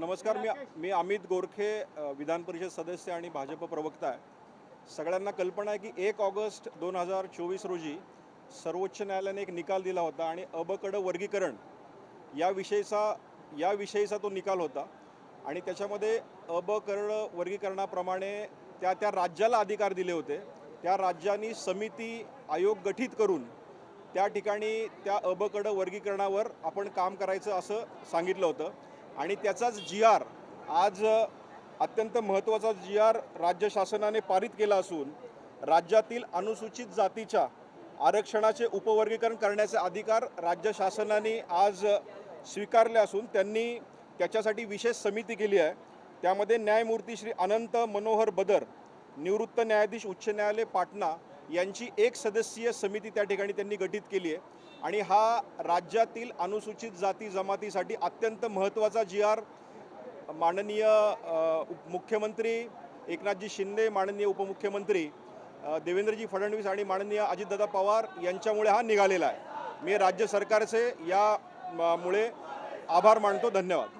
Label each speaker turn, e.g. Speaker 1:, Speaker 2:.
Speaker 1: नमस्कार मी मी अमित गोरखे विधान परिषद सदस्य आणि भाजप प्रवक्ता आहे. सगळ्यांना कल्पना आहे की एक ऑगस्ट दोन हजार चोवीस रोजी सर्वोच्च न्यायालयाने एक निकाल दिला होता आणि अबकडं वर्गीकरण याविषयीचा याविषयीचा तो निकाल होता. आणि त्याच्यामध्ये अबकड वर्गीकरणाप्रमाणे त्या त्या राज्याला अधिकार दिले होते. त्या राज्यांनी समिती आयोग गठीत करून त्या ठिकाणी त्या अबकडं वर्गीकरणावर आपण काम करायचं असं सांगितलं होतं. आणि त्याचाच जी आर आज अत्यंत महत्त्वाचा जी आर राज्य शासनाने पारित केला असून राज्यातील अनुसूचित जातीच्या आरक्षणाचे उपवर्गीकरण करण्याचे अधिकार राज्य शासनाने आज स्वीकारले असून त्यांनी त्याच्यासाठी विशेष समिती केली आहे. त्यामध्ये न्यायमूर्ती श्री अनंत मनोहर बदर निवृत्त न्यायाधीश उच्च न्यायालय पाटणा यांची एक सदस्यीय समिती त्या ठिकाणी त्यांनी गठीत केली आहे. आणि हा राज्यातील अनुसूचित जाती जमातीसाठी अत्यंत महत्त्वाचा जी आर माननीय उप- मुख्यमंत्री एकनाथजी शिंदे माननीय उपमुख्यमंत्री देवेंद्रजी फडणवीस आणि माननीय अजितदादा पवार यांच्यामुळे हा निघालेला आहे. मी राज्य सरकारचे या आभार मानतो. धन्यवाद.